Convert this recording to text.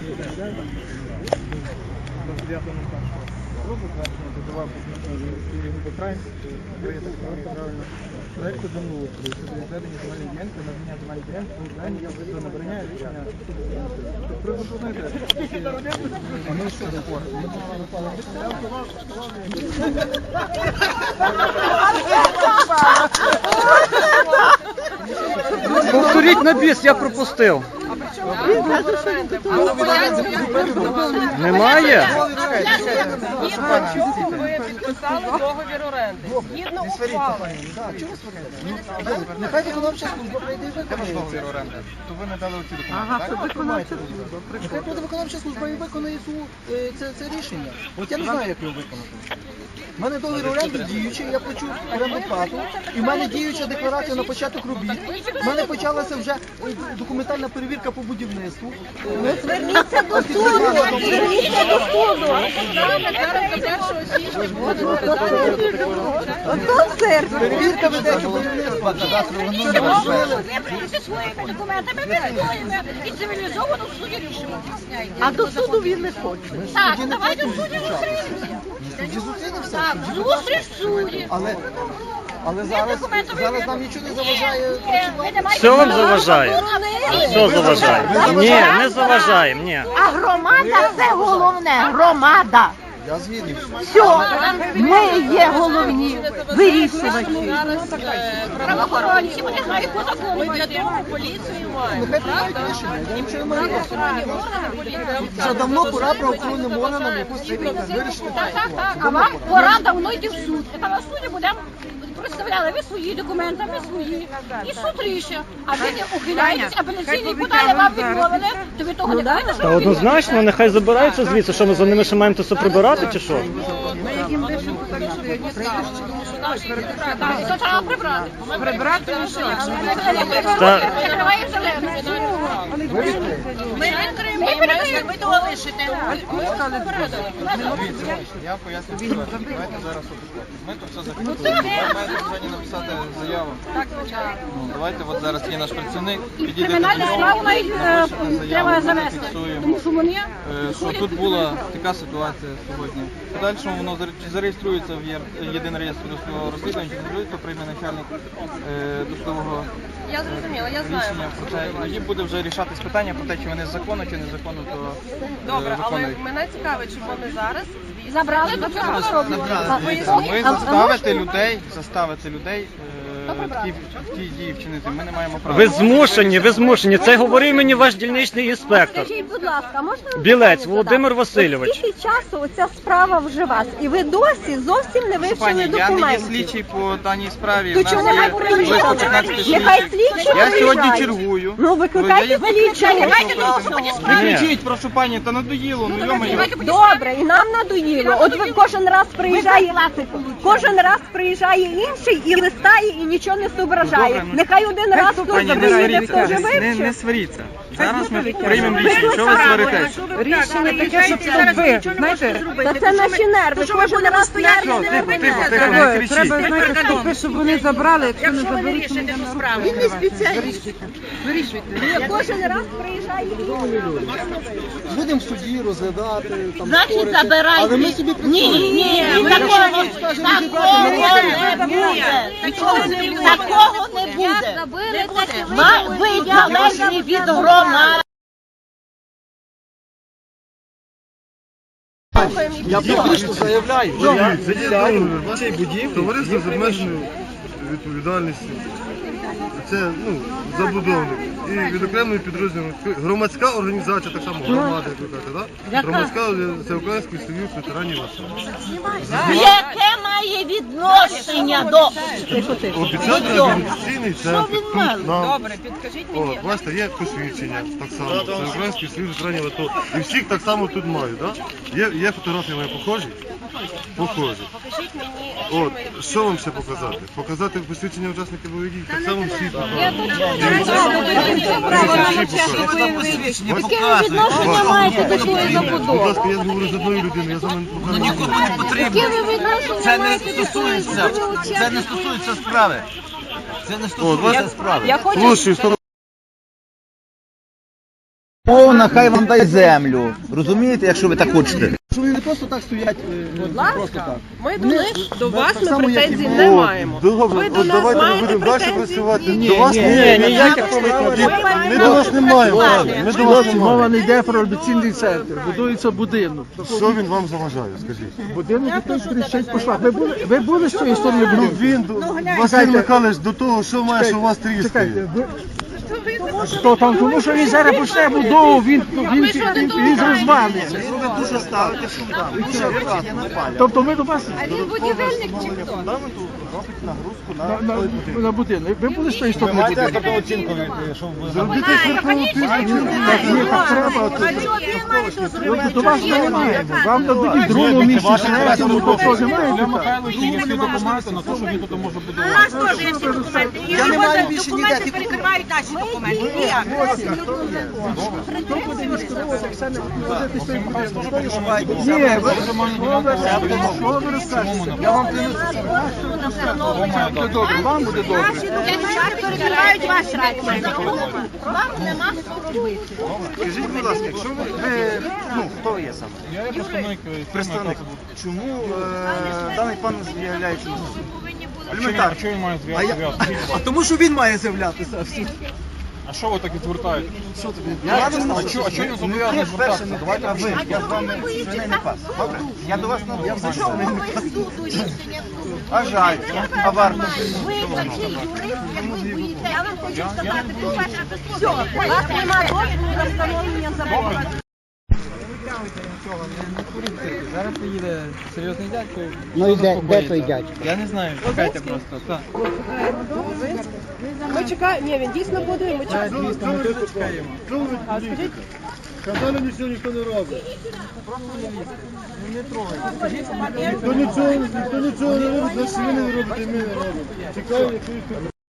Я землеустрою щодо відведення земельної ділянки, надання земельної ділянки Україні про набрання рішення. Просто знаєте, а ми що Повторіть на біс, я пропустив. Немає? Ви підписали договір оренди. Згідно ухвали. Нехай виконавча служба прийде і виконає договір оренди. То ви не дали оці документи, ага, так? виконавча служба. Нехай буде виконавча служба і виконає цю, е, це, це рішення. От я не знаю, як його виконати. У мене договір оренди діючий, я плачу оренду плату, і в мене діюча декларація на початок робіт. У мене почалася вже е, документальна перевірка по будівництву. Е, Зверніться до суду, зверніться до суду. Зараз до першого січня буде. Ото серце. Перевірка ведеться будівництва. Ви прийшли своїми документами, ми відповімо і цивілізовано в суді рішимо. А до суду він не хоче. Так, давайте в суді зустрінемося. Так, зустріч в суді. Але, але зараз, зараз нам нічого не заважає. Що вам заважає? Що заважає? Ні, не заважаємо, ні. А громада це головне. Громада. Я згідний. Все, ми є головні вирішувачі. Правоохоронці, вони знають по закону. Ми для того поліцію маємо. Нічого не поліції. Вже давно пора правоохоронним органам якусь це питання вирішити. Так, так, так. А вам пора давно йти в суд. Та на суді будемо представляли ви свої документи, ми свої. І суд рішить. А ви не ухиляєтесь, апеляційний подали, вам відмовили, то ви того не даєте, що Та однозначно, нехай забираються звідси, що ми за ними ще маємо то все прибирати чи що? Так, то треба прибрати. Прибрати ну що? Та- Закриває зелену. Ми відкриємо, ми- ми того лишите. Я поясню, що давайте зараз. Ми тут все зафіксуємо. Ви маєте сьогодні написати заяву. Ну, Давайте, от зараз є наш працівник, кримінальну до справу е, треба ми зафіксуємо. Тому що вони Е, що тут була така ситуація сьогодні. В подальшому воно заре- зареєструється в єдиний реєстр досудового розслідування, то прийме начальник е, досудового Я зрозуміла, я знаю. рішення про це. І тоді буде вже рішатись питання про те, чи вони законно, чи незаконно, то е, Добре, але мене цікавить, чому вони зараз звідси забрали до цього зроблено. Дивіться, Ми заставити людей, заставити людей е, ті, в ті дії. Ми не маємо права. Ви змушені, ви змушені. Це говорив мені ваш дільничний інспектор. Скажіть, будь ласка, можна Білець Володимир задати? Васильович. От Скільки часу оця справа вже вас? І ви досі зовсім не вивчили Пані, я не є документів. слідчий по даній справі. То У нас чому є не близько приїжджали? 15 Нехай слідчих. слідчі Я сьогодні приїжджають. чергую. Ну, викликайте слідчого. Давайте Не Ні. кричіть, прошу пані, та надоїло, ну йомаю. Добре, і нам надоїло. От ви кожен раз приїжджає, кожен раз приїжджає інший і листає, і нічого не зображає. Добре, ну, Нехай один раз хтось Пані, не приїде, хто вже сваріться, не, не вивчив. сваріться. Зараз ми приймемо рішення, що ви сваритесь? Рішення таке, щоб ви, знаєте, Та це наші нерви. Кожен раз нерви, Тихо, тихо, тихо, не треба, кричіть. треба знаєте, ступи, щоб вони забрали, якщо не заберуть, то не справу. Він не спеціаліст. Вирішуйте. Кожен раз приїжджає. Будемо в суді розглядати, там Значить, спорити. забирайте. Але ми собі Ні, ні, ні, такого, такого не буде. Такого не буде. Ви залежні від громади. Я публічно заявляю. що будівлі товариство з обмеженою відповідальністю. Це ну, забудовник. І відокремлений підрозділ громадська організація, так само громада, як ви кажете, да? громадська це Український союз ветеранів АТО. Яке має відношення до... Офіційний організаційний центр тут нам. Добре, підкажіть О, мені. бачите, є посвідчення так само. Це Український союз ветеранів АТО. І всіх так само тут мають. Да? Є, є фотографії мої похожі? Покажіть мені, От, що вам ще показати? Показати посвідчення учасників бойових дій? Так само всі тут. Яке ви відношення маєте до цієї Будь забудови? ласка, я говорю з одною людиною, я з вами Ну нікому не потрібно. Яке ви відношення Це не маєте до цієї стосується. забудови? Це не стосується справи. Це не стосується справи. Я хочу, Слушай, що Повна, хай вам дай землю. Розумієте, якщо ви так хочете. Що вони не просто так стоять, е, просто так. Ми до них, до вас ми претензій не маємо. Ви до нас давайте ми маєте будемо далі працювати. Ні, До вас ні, ні, ні, ніяких Ми до вас не маємо. Ми до вас Мова не йде про реабілітаційний центр, будується будинок. Що він вам заважає, скажіть? Будинок якийсь тріщить по швах. Ви були, ви були з цієї сторони Ну він, Василь Михайлович, до того, що має, що у вас тріскає. Чекайте, ви... То там, тому що він зараз почне будову, він, він, він, він розвалиться. Ви дуже ставите фундамент. Дуже акуратно, не. Тобто ми до вас Він будівельник чи хто? Фундаменту робить нагрузку на на, на, той будинок. на будинок. Ви були з цієї сторони будинку? Зробіть експертизу. Так, ні, так треба. Тобто до вас ми не маємо. Вам дадуть і в другому місці, в третьому, тобто немає питань. Я не маю більше ніде. Ти перекривають наші документи. Ні, ви що ви що ви розкажете? Я вам добре, вам буде добре. перекривають ваші документи. Вам нема що робити. Скажіть, будь ласка, якщо ви, ну, хто ви є саме? Я є представник. Представник. Чому е, даний пан з'являється? Елементарно. А тому що він має з'являтися. А що ви так відвертаєте? Що тобі? Я не а чого він Не зобов'язаний звертатися? Давайте а ви. Я з вами не пас. Добре? Я до вас не я не пас. А жаль, а варто. Ви такий юрист, як ви боїте. Я вам хочу сказати, по-перше, все, у вас нема дозволу на встановлення Зараз приїде серйозний дядько. Ну і де, де той дядько? Я не знаю, чекайте просто. Так. Ми чекаємо, ні, він дійсно буде, ми чекаємо. Дійсно, ми дуже чекаємо. А скажіть, Казали, нічого ніхто не робить. Не трогайте. Ніхто нічого, ніхто нічого не робить, значить ви не робите, і ми не робимо. Чекаємо, якщо їх